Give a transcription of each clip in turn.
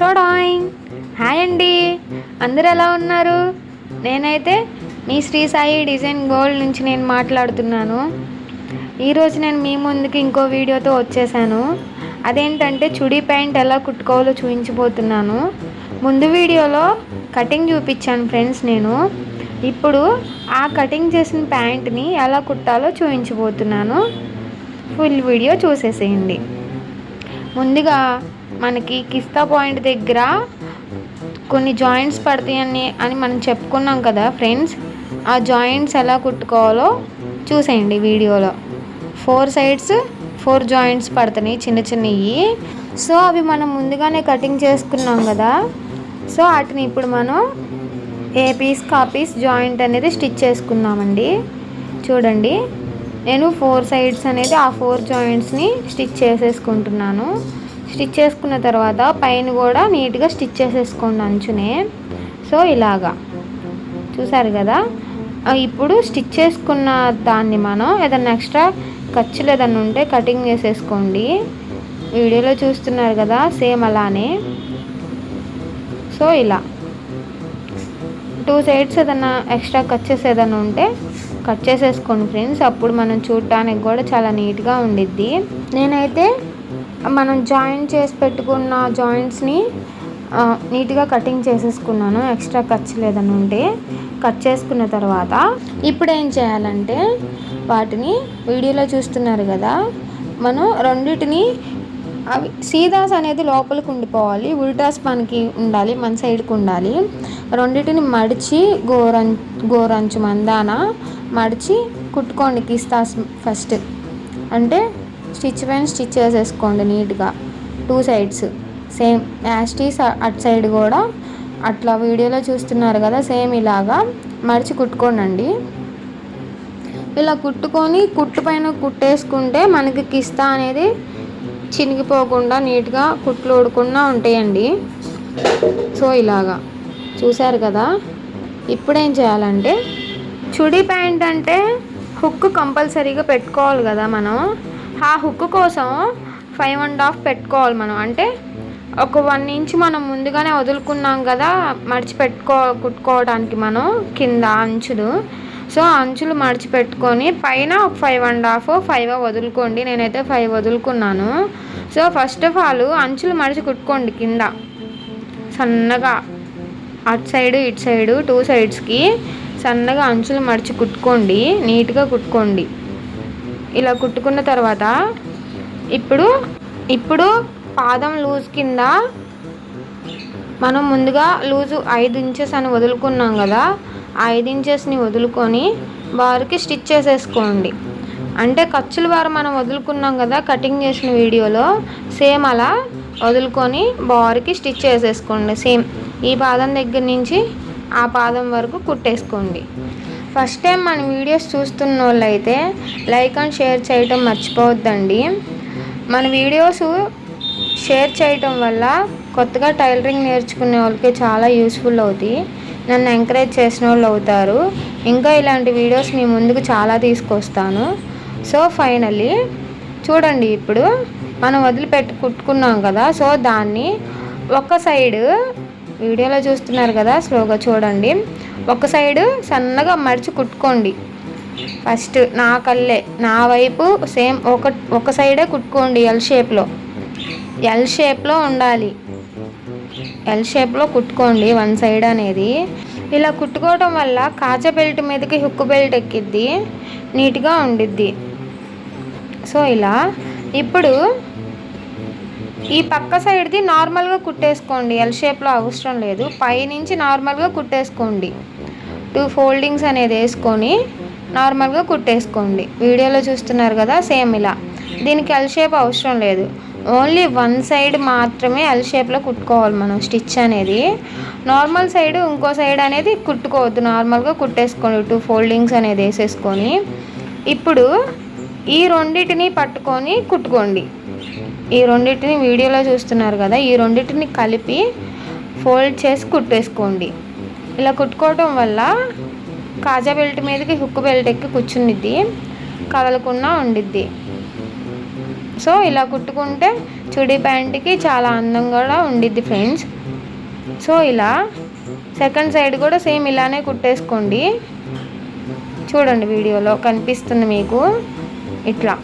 టోడాయింగ్ hi అండి. అందరు ఎలా ఉన్నారు? నేనైతే మీ శ్రీ సాయి డిజైన్ గోల్డ్ నుంచి నేను మాట్లాడుతున్నాను. ఈరోజు నేను మీ ముందుకు ఇంకో వీడియోతో వచ్చేసాను. అదేంటంటే చుడీ ప్యాంట్ ఎలా కుట్టుకోవాలో చూపించబోతున్నాను. ముందు వీడియోలో కటింగ్ చూపించాను ఫ్రెండ్స్ నేను. ఇప్పుడు ఆ కటింగ్ చేసిన ప్యాంట్ని ఎలా కుట్టాలో చూపించబోతున్నాను. ఫుల్ వీడియో చూసేసేయండి. ముందుగా మనకి కిస్తా పాయింట్ దగ్గర కొన్ని జాయింట్స్ పడతాయని అని మనం చెప్పుకున్నాం కదా ఫ్రెండ్స్ ఆ జాయింట్స్ ఎలా కుట్టుకోవాలో చూసేయండి వీడియోలో. ఫోర్ సైడ్స్ ఫోర్ జాయింట్స్ పడుతున్నాయి చిన్న చిన్నవి సో అవి మనం ముందుగానే కటింగ్ చేసుకున్నాం కదా. సో వాటిని ఇప్పుడు మనం ఏ పీస్ కా పీస్ జాయింట్ అనేది స్టిచ్ చేసుకుందామండి. చూడండి నేను ఫోర్ సైడ్స్ అనేది ఆ ఫోర్ జాయింట్స్ని స్టిచ్ చేసేసుకుంటున్నాను. స్టిచ్ చేసుకున్న తర్వాత పైన కూడా నీట్గా స్టిచ్ చేసేసుకోండి అంచునే. సో ఇలాగా. చూసారు కదా? ఇప్పుడు స్టిచ్ చేసుకున్న దాన్ని మనం ఏదన్నా ఎక్స్ట్రా ఖర్చులు ఏదన్నా ఉంటే కటింగ్ చేసేసుకోండి. వీడియోలో చూస్తున్నారు కదా సేమ్ అలానే. సో ఇలా. టూ సైడ్స్ ఏదన్నా ఎక్స్ట్రా కట్ చేసి ఏదైనా ఉంటే కట్ చేసేసుకోండి ఫ్రెండ్స్. అప్పుడు మనం చూడటానికి కూడా చాలా నీట్గా ఉండిద్ది. నేనైతే మనం జాయింట్ చేసి పెట్టుకున్న జాయింట్స్ని నీట్గా కటింగ్ చేసేసుకున్నాను. ఎక్స్ట్రా ఖర్చు లేదని ఉంటే కట్ చేసుకున్న తర్వాత ఇప్పుడు ఏం చేయాలంటే వాటిని వీడియోలో చూస్తున్నారు కదా మనం రెండింటిని అవి సీదాస్ అనేది లోపలికి ఉండిపోవాలి. ఉల్టాస్ మనకి ఉండాలి మన సైడ్కి ఉండాలి. రెండింటిని మడిచి గోరం గోరంచు మందాన మడిచి కుట్టుకోండి కిస్తాస్ ఫస్ట్. అంటే స్టిచ్ పైన స్టిచ్ చేసేసుకోండి నీట్గా two sides same as this at side కూడా. అట్లా వీడియోలో చూస్తున్నారు కదా సేమ్ ఇలాగా. మడిచి కుట్టుకోనండి. ఇలా కుట్టుకొని కుట్టు పైన కుట్టేసుకుంటే మనకి కిస్తా అనేది చినిగిపోకుండా నీట్గా కుట్లు ఊడకుండా ఉంటాయండి. సో ఇలాగా. చూశారు కదా? ఇప్పుడేం చేయాలంటే చుడీ ప్యాంట్ అంటే హుక్ కంపల్సరీగా పెట్టుకోవాలి కదా మనం. ఆ హుక్ కోసం ఫైవ్ అండ్ హాఫ్ పెట్టుకోవాలి మనం. అంటే ఒక వన్ ఇంచ్ మనం ముందుగానే వదులుకున్నాం కదా మడిచి పెట్టుకో కుట్టుకోవడానికి మనం కింద అంచులు. సో అంచులు మడిచి పెట్టుకొని పైన ఒక ఫైవ్ అండ్ హాఫ్ ఫైవ్ వదులుకోండి. నేనైతే ఫైవ్ వదులుకున్నాను. సో ఫస్ట్ ఆఫ్ ఆల్ అంచులు మడిచి కుట్టుకోండి కింద. సన్నగా అటు సైడ్ ఇటు సైడు టూ సైడ్స్కి సన్నగా అంచులు మడిచి కుట్టుకోండి. నీట్గా కుట్టుకోండి. ఇలా కుట్టుకున్న తర్వాత ఇప్పుడు ఇప్పుడు పాదం లూజ్ కింద మనం ముందుగా లూజు ఐదు ఇంచెస్ అని వదులుకున్నాం కదా ఐదు ఇంచెస్ని వదులుకొని బార్కి స్టిచ్ చేసేసుకోండి. అంటే ఖర్చుల వారు మనం వదులుకున్నాం కదా కటింగ్ చేసిన వీడియోలో సేమ్ అలా వదులుకొని బార్కి స్టిచ్ చేసేసుకోండి. సేమ్ ఈ పాదం దగ్గర నుంచి ఆ పాదం వరకు కుట్టేసుకోండి. ఫస్ట్ టైం మన వీడియోస్ చూస్తున్న వాళ్ళైతే లైక్ అండ్ షేర్ చేయటం మర్చిపోవద్దండి. మన వీడియోస్ షేర్ చేయటం వల్ల కొత్తగా టైలరింగ్ నేర్చుకునే వాళ్ళకి చాలా యూస్ఫుల్ అవుతాయి నన్ను ఎంకరేజ్ చేసిన వాళ్ళు అవుతారు. ఇంకా ఇలాంటి వీడియోస్ మీ ముందుకు చాలా తీసుకొస్తాను. సో ఫైనలీ చూడండి ఇప్పుడు మనం వదిలిపెట్టి కుట్టుకున్నాం కదా సో దాన్ని ఒక సైడ్ వీడియోలో చూస్తున్నారు కదా స్లోగా చూడండి. ఒక సైడ్ సన్నగా మడిచి కుట్టుకోండి. ఫస్ట్ నా కళ్ళే నా వైపు సేమ్ ఒక ఒక సైడే కుట్టుకోండి ఎల్ షేప్లో ఎల్ షేప్లో ఉండాలి. ఎల్ షేప్లో కుట్టుకోండి వన్ సైడ్ అనేది. ఇలా కుట్టుకోవడం వల్ల కాజా బెల్ట్ మీదకి హుక్ బెల్ట్ ఎక్కిద్ది నీట్గా ఉండిద్ది. సో ఇలా ఇప్పుడు ఈ పక్క సైడ్ది నార్మల్గా కుట్టేసుకోండి. ఎల్ షేప్లో అవసరం లేదు. పైనుంచి నార్మల్గా కుట్టేసుకోండి. టూ ఫోల్డింగ్స్ అనేది వేసుకొని నార్మల్గా కుట్టేసుకోండి. వీడియోలో చూస్తున్నారు కదా సేమ్ ఇలా. దీనికి ఎల్ షేప్ అవసరం లేదు. ఓన్లీ వన్ సైడ్ మాత్రమే ఎల్ షేప్లో కుట్టుకోవాలి మనం స్టిచ్ అనేది. నార్మల్ సైడ్ ఇంకో సైడ్ అనేది కుట్టుకోవద్దు. నార్మల్గా కుట్టేసుకోండి టూ ఫోల్డింగ్స్ అనేది వేసేసుకొని. ఇప్పుడు ఈ రెండింటిని పట్టుకొని కుట్టుకోండి. ఈ రెండింటిని వీడియోలో చూస్తున్నారు కదా ఈ రెండింటిని కలిపి ఫోల్డ్ చేసి కుట్టేసుకోండి. ఇలా కుట్టుకోవడం వల్ల కాజా బెల్ట్ మీదకి హుక్ బెల్ట్ ఎక్కి కూర్చునిద్ది కదలకుండా ఉండిద్ది. సో ఇలా కుట్టుకుంటే చుడీ ప్యాంట్కి చాలా అందంగా కూడా ఉండిద్ది ఫ్రెండ్స్. సో ఇలా సెకండ్ సైడ్ కూడా సేమ్ ఇలానే కుట్టేసుకోండి. చూడండి వీడియోలో కనిపిస్తుంది మీకు. ఇట్లా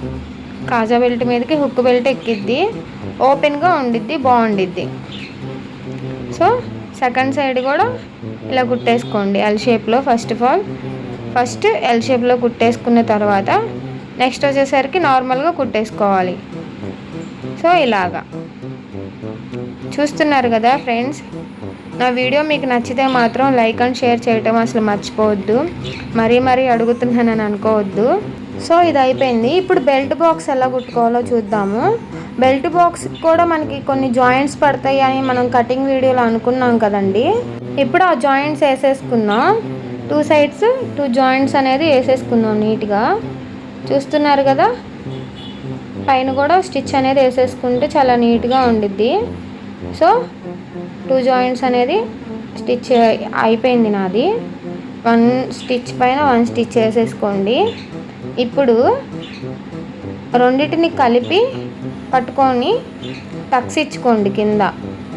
కాజా బెల్ట్ మీదకి హుక్ బెల్ట్ ఎక్కిద్ది. ఓపెన్గా ఉండిద్ది బాగుండిద్ది. సో సెకండ్ సైడ్ కూడా ఇలా కుట్టేసుకోండి. ఎల్ షేప్లో first of all first L షేప్లో కుట్టేసుకున్న తర్వాత నెక్స్ట్ వచ్చేసరికి నార్మల్గా కుట్టేసుకోవాలి. సో ఇలాగా. చూస్తున్నారు కదా ఫ్రెండ్స్ నా వీడియో మీకు నచ్చితే మాత్రం లైక్ అండ్ షేర్ చేయటం అసలు మర్చిపోవద్దు. మరీ మరీ అడుగుతున్నానని అనుకోవద్దు. సో ఇది అయిపోయింది. ఇప్పుడు బెల్ట్ బాక్స్ ఎలా కుట్టుకోవాలో చూద్దాము. బెల్ట్ బాక్స్ కూడా మనకి కొన్ని జాయింట్స్ పడతాయి అని మనం కటింగ్ వీడియోలో అనుకున్నాం కదండి. ఇప్పుడు ఆ జాయింట్స్ వేసేసుకుందాం. టూ సైడ్స్ టూ జాయింట్స్ అనేది వేసేసుకుందాం నీట్గా. చూస్తున్నారు కదా? పైన కూడా స్టిచ్ అనేది వేసేసుకుంటే చాలా నీట్గా ఉండిద్ది. సో టూ జాయింట్స్ అనేది స్టిచ్ అయిపోయింది నాది. వన్ స్టిచ్ పైన వన్ స్టిచ్ వేసేసుకోండి. ఇప్పుడు రెండింటిని కలిపి పట్టుకొని టక్స్ ఇచ్చుకోండి కింద.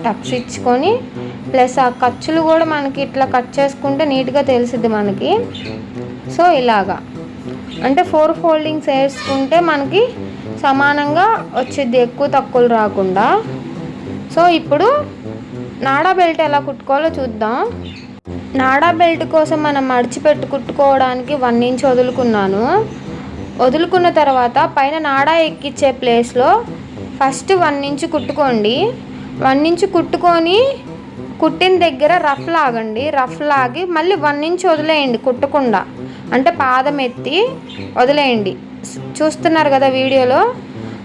టక్స్ ఇచ్చుకొని ప్లస్ ఆ ఖర్చులు కూడా మనకి ఇట్లా కట్ చేసుకుంటే నీట్గా తెలిసిద్ది మనకి. సో ఇలాగా. అంటే ఫోర్ ఫోల్డింగ్స్ వేసుకుంటే మనకి సమానంగా వచ్చిద్ది ఎక్కువ తక్కువలు రాకుండా. సో ఇప్పుడు నాడా బెల్ట్ ఎలా కుట్టుకోవాలో చూద్దాం. నాడా బెల్ట్ కోసం మనం మడిచిపెట్టు కుట్టుకోవడానికి వన్ ఇంచ్ వదులుకున్నాను. వదులుకున్న తర్వాత పైన నాడా ఎక్కిచ్చే ప్లేస్లో ఫస్ట్ వన్ ఇంచ్ కుట్టుకోండి. వన్ ఇంచ్ కుట్టుకొని కుట్టిన దగ్గర రఫ్ లాగండి. రఫ్ లాగి మళ్ళీ వన్ ఇంచ్ వదిలేయండి కుట్టకుండా. అంటే పాదం ఎత్తి వదిలేయండి. చూస్తున్నారు కదా వీడియోలో?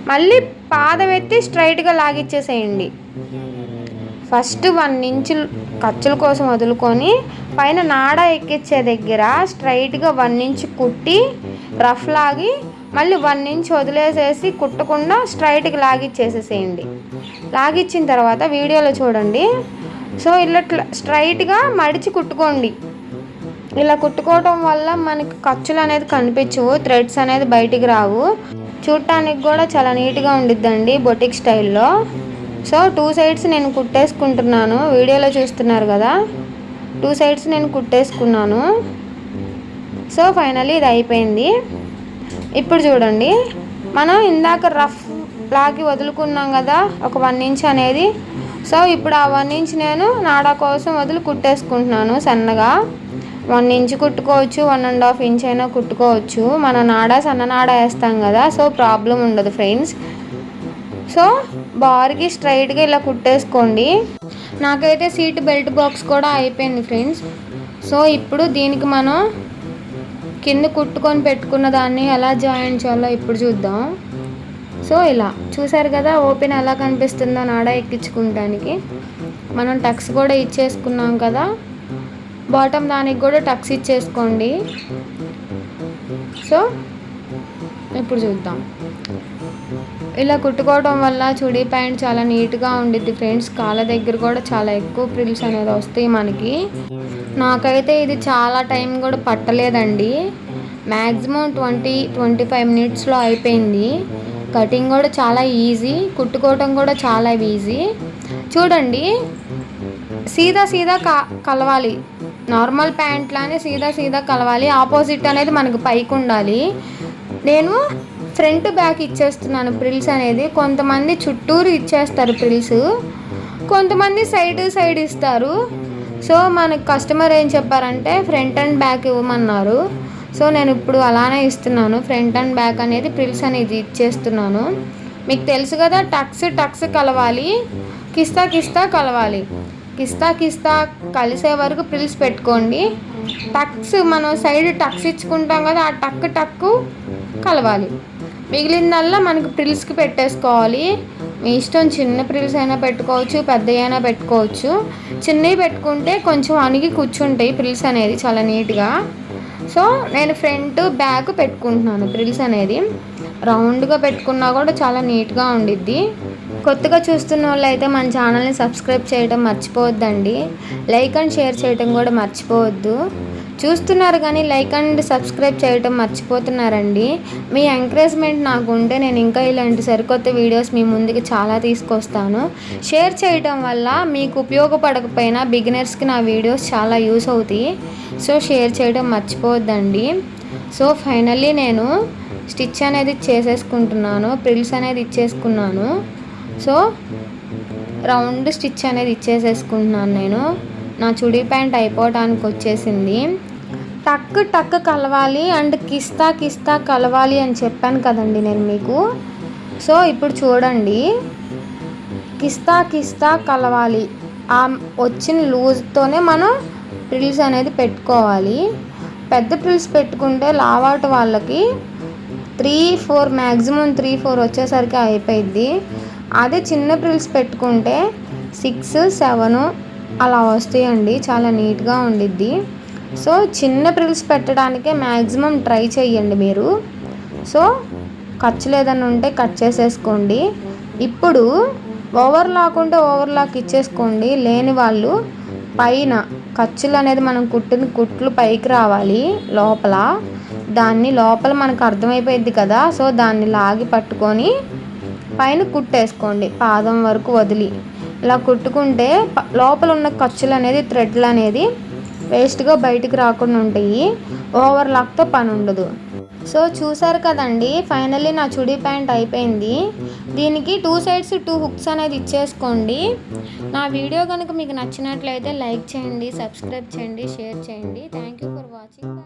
మళ్ళీ పాదం ఎత్తి స్ట్రైట్గా లాగిచ్చేసేయండి. ఫస్ట్ వన్ ఇంచు ఖర్చుల కోసం వదులుకొని పైన నాడ ఎక్కించే దగ్గర స్ట్రైట్గా వన్ ఇంచ్ కుట్టి రఫ్ లాగి మళ్ళీ వన్ ఇంచ్ వదిలేసేసి కుట్టకుండా స్ట్రైట్గా లాగిచ్చేసేసేయండి. లాగిచ్చిన తర్వాత వీడియోలో చూడండి. సో ఇలా స్ట్రైట్గా మడిచి కుట్టుకోండి. ఇలా కుట్టుకోవటం వల్ల మనకి ఖర్చులు అనేది కనిపించవు థ్రెడ్స్ అనేది బయటికి రావు. చూడటానికి కూడా చాలా నీట్గా ఉండిద్దండి బొటిక్ స్టైల్లో. సో టూ సైడ్స్ నేను కుట్టేసుకుంటున్నాను. వీడియోలో చూస్తున్నారు కదా. టూ సైడ్స్ నేను కుట్టేసుకున్నాను. సో ఫైనల్లీ ఇది అయిపోయింది. ఇప్పుడు చూడండి. మనం ఇందాక రఫ్ లాగి వదులుకున్నాం కదా ఒక వన్ ఇంచ్ అనేది. సో ఇప్పుడు ఆ వన్ ఇంచ్ నేను నాడా కోసం వదిలి కుట్టేసుకుంటున్నాను సన్నగా. వన్ ఇంచ్ కుట్టుకోవచ్చు వన్ అండ్ హాఫ్ ఇంచ్ అయినా కుట్టుకోవచ్చు. మన నాడా సన్న నాడ వేస్తాం కదా సో ప్రాబ్లం ఉండదు ఫ్రెండ్స్. సో బార్కి స్ట్రైట్గా ఇలా కుట్టేసుకోండి. నాకైతే సీట్ బెల్ట్ బాక్స్ కూడా అయిపోయింది ఫ్రెండ్స్. సో ఇప్పుడు దీనికి మనం కింద కుట్టుకొని పెట్టుకున్న దాన్ని ఎలా జాయిన్ చేయాలో ఇప్పుడు చూద్దాం. సో ఇలా చూసారు కదా ఓపెన్ ఎలా కనిపిస్తుందో నాడ ఎక్కించుకుంటానికి. మనం టక్స్ కూడా ఇచ్చేసుకున్నాం కదా. బాటమ్ దానికి కూడా టక్స్ ఇచ్చేసుకోండి. సో ఇప్పుడు చూద్దాం. ఇలా కుట్టుకోవడం వల్ల చుడీ ప్యాంట్ చాలా నీట్గా ఉండిద్ది ఫ్రెండ్స్. కాళ్ళ దగ్గర కూడా చాలా ఎక్కువ ప్రిల్స్ అనేది వస్తాయి మనకి. నాకైతే ఇది చాలా టైం కూడా పట్టలేదండి. మ్యాక్సిమం ట్వంటీ ట్వంటీ ఫైవ్ మినిట్స్లో అయిపోయింది. కటింగ్ కూడా చాలా ఈజీ కుట్టుకోవటం కూడా చాలా ఈజీ. చూడండి సీదా సీదా క కలవాలి. నార్మల్ ప్యాంట్లానే సీదా సీదా కలవాలి. ఆపోజిట్ అనేది మనకు పైకి ఉండాలి. నేను ఫ్రంట్ బ్యాక్ ఇచ్చేస్తున్నాను ప్రిల్స్ అనేది. కొంతమంది చుట్టూరు ఇచ్చేస్తారు ప్రిల్స్. కొంతమంది సైడ్ సైడ్ ఇస్తారు. సో మనకు కస్టమర్ ఏం చెప్పారంటే ఫ్రంట్ అండ్ బ్యాక్ ఇవ్వమన్నారు. సో నేను ఇప్పుడు అలానే ఇస్తున్నాను. ఫ్రంట్ అండ్ బ్యాక్ అనేది ప్రిల్స్ అనేది ఇచ్చేస్తున్నాను. మీకు తెలుసు కదా టక్స్ టక్స్ కలవాలి కిస్తా కిస్తా కలవాలి. కిస్తా కిస్తా కలిసే వరకు ప్రిల్స్ పెట్టుకోండి. టక్స్ మనం సైడ్ టక్స్ ఇచ్చుకుంటాం కదా ఆ టక్ టక్కు కలవాలి. మిగిలిందల్లా మనకు ప్రిల్స్కి పెట్టేసుకోవాలి. మీ ఇష్టం చిన్న ప్రిల్స్ అయినా పెట్టుకోవచ్చు పెద్ద అయినా పెట్టుకోవచ్చు. చిన్నవి పెట్టుకుంటే కొంచెం అణిగి కూర్చుంటాయి ప్రిల్స్ అనేది చాలా నీట్గా. సో నేను ఫ్రంట్ బ్యాక్ పెట్టుకుంటున్నాను ప్రిల్స్ అనేది. రౌండ్గా పెట్టుకున్నా కూడా చాలా నీట్గా ఉండిద్ది. కొత్తగా చూస్తున్న వాళ్ళు అయితే మన ఛానల్ని సబ్స్క్రైబ్ చేయడం మర్చిపోవద్దండి. లైక్ అండ్ షేర్ చేయడం కూడా మర్చిపోవద్దు. చూస్తున్నారు కానీ లైక్ అండ్ సబ్స్క్రైబ్ చేయటం మర్చిపోతున్నారండి. మీ ఎంకరేజ్మెంట్ నాకు ఉంటే నేను ఇంకా ఇలాంటి సరికొత్త వీడియోస్ మీ ముందుకు చాలా తీసుకొస్తాను. షేర్ చేయటం వల్ల మీకు ఉపయోగపడకపోయినా బిగినర్స్కి నా వీడియోస్ చాలా యూస్ అవుతాయి. సో షేర్ చేయడం మర్చిపోవద్దండి. సో ఫైనల్లీ నేను స్టిచ్ అనేది చేసేసుకుంటున్నాను ప్రిల్స్ అనేది ఇచ్చేసుకున్నాను. సో రౌండ్ స్టిచ్ అనేది ఇచ్చేసేసుకుంటున్నాను నేను. నా చుడీ ప్యాంట్ అయిపోవటానికి వచ్చేసింది. టక్ టక్ కలవాలి అండ్ కిస్తా కిస్తా కలవాలి అని చెప్పాను కదండి నేను మీకు. సో ఇప్పుడు చూడండి. కిస్తా కిస్తా కలవాలి. ఆ వచ్చిన లూజ్తోనే మనం ప్రిల్స్ అనేది పెట్టుకోవాలి. పెద్ద ప్రిల్స్ పెట్టుకుంటే లావాటు వాళ్ళకి three four maximum three four వచ్చేసరికి అయిపోయింది అదే చిన్న ప్రిల్స్ పెట్టుకుంటే సిక్స్ సెవెను అలా వస్తాయండి చాలా నీట్గా ఉండిద్ది. సో చిన్న ప్రిల్స్ పెట్టడానికే మ్యాక్సిమం ట్రై చేయండి మీరు. సో ఖర్చులు లేదని ఉంటే కట్ చేసేసుకోండి. ఇప్పుడు ఓవర్లాక్ ఉంటే ఓవర్లాక్ ఇచ్చేసుకోండి లేని వాళ్ళు పైన ఖర్చులు అనేది మనం కుట్టిన కుట్లు పైకి రావాలి లోపల. దాన్ని లోపల మనకు అర్థమైపోయింది కదా సో దాన్ని లాగి పట్టుకొని పైన కుట్టేసుకోండి పాదం వరకు వదిలి. ఇలా కుట్టుకుంటే లోపల ఉన్న ఖర్చులు అనేది థ్రెడ్లు అనేది వేస్ట్గా బయటికి రాకుండా ఉంటాయి. ఓవర్ లాక్తో పని ఉండదు. సో చూసారు కదండి ఫైనల్లీ నా చుడీ ప్యాంట్ అయిపోయింది. దీనికి టూ సైడ్స్ టూ హుక్స్ అనేది ఇచ్చేసుకోండి. నా వీడియో కనుక మీకు నచ్చినట్లయితే లైక్ చేయండి సబ్స్క్రైబ్ చేయండి షేర్ చేయండి. Thank you for watching.